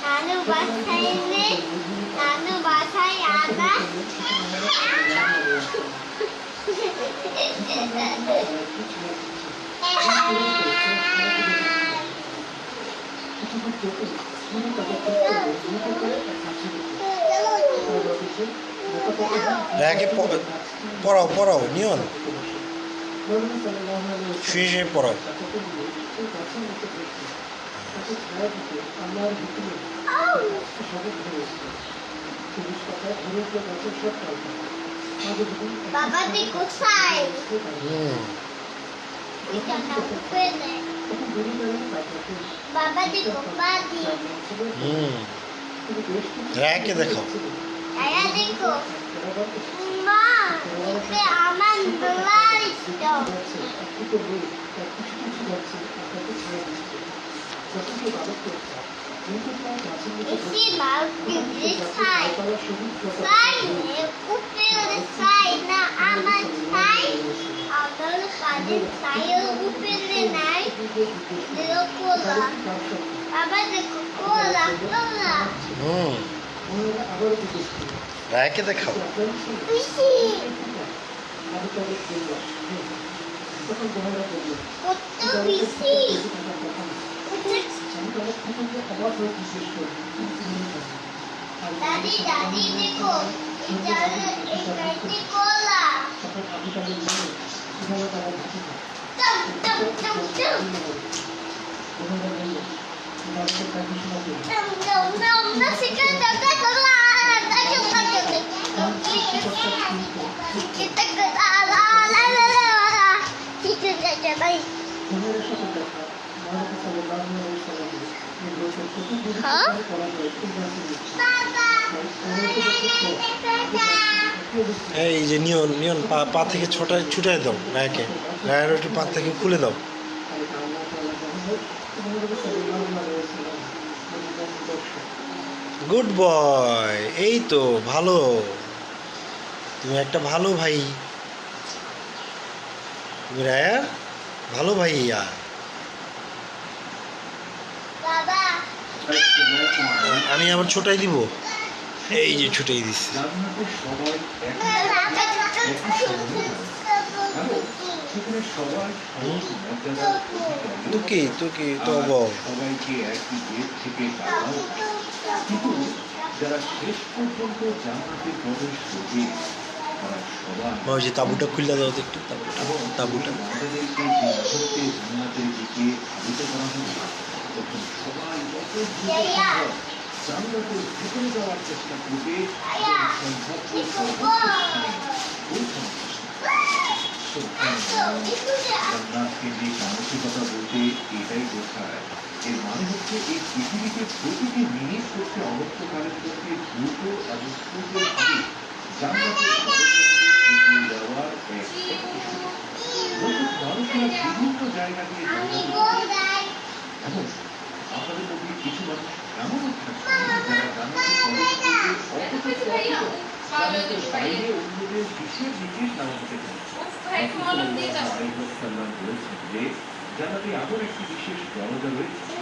나는 마사이네 나는 마사이 아가 아 প- পড়াও পড়াও নিয়ন শুয়ে শুয়ে পড়াও বাবাটি কোথায় হুম এটা না পেলে বাবাটি কোপাটি হুম র্যাকে দেখাও আয়া দেখো মা, এতে আমার দোলার ইষ্ট ইসি মাউকে দিছাই সাই নে, উপরে সাই না, আমার সাই আমার কাজে সাই উপরে নাই দিলো কোলা। বাবা দেখো, কোলা কোলা। র্যাকে দেখাও পিসি কত পিসি দাদি দাদি দেখো এটা এটা কোলা এই যে নিয়ন নিয়ন, পা থেকে ছোটায় ছুটাই দাও রায়কে রায়ের একটু পা থেকে খুলে দাও। গুড বয় এই তো ভালো। তুমি একটা ভালো ভাই। তুমি রায়ার ভালো ভাইয়া আমি আবার ছোটাই দিব। এই যে ছুটাই দিচ্ছি সেখানে সবাই সমস্ত মর্যাদার তুকি তুকি সবাইকে একই গেট থেকে টাকা কিন্তু যারা শেষ পর্যন্ত জান্নাতে প্রবেশ করবে যে তাবুটা খুলে দাও একটু তাবুটা জান্নাতের ভিতরে যাওয়ার চেষ্টা করবে এটাই বোঝায় এর মানে হচ্ছে এই পৃথিবীতে প্রতিটি মিনিট করতে অবস্থকালের প্রতি দ্রুত এবং জান্নাতের অবস্থাকে এগিয়ে দেওয়ার এক মানুষেরা বিভিন্ন জায়গা দিয়ে জান্নাতে এবং আমাদের মধ্যে কিছু মানুষ এমনও যারা বাইরে অন্যদের বিশেষ বিশেষ নাম হতে পারে। রাসূলুল্লাহ আলাইহি ওয়াসাল্লাম বলেছেন যে জান্নাতে আরও একটি বিশেষ দরজা রয়েছে।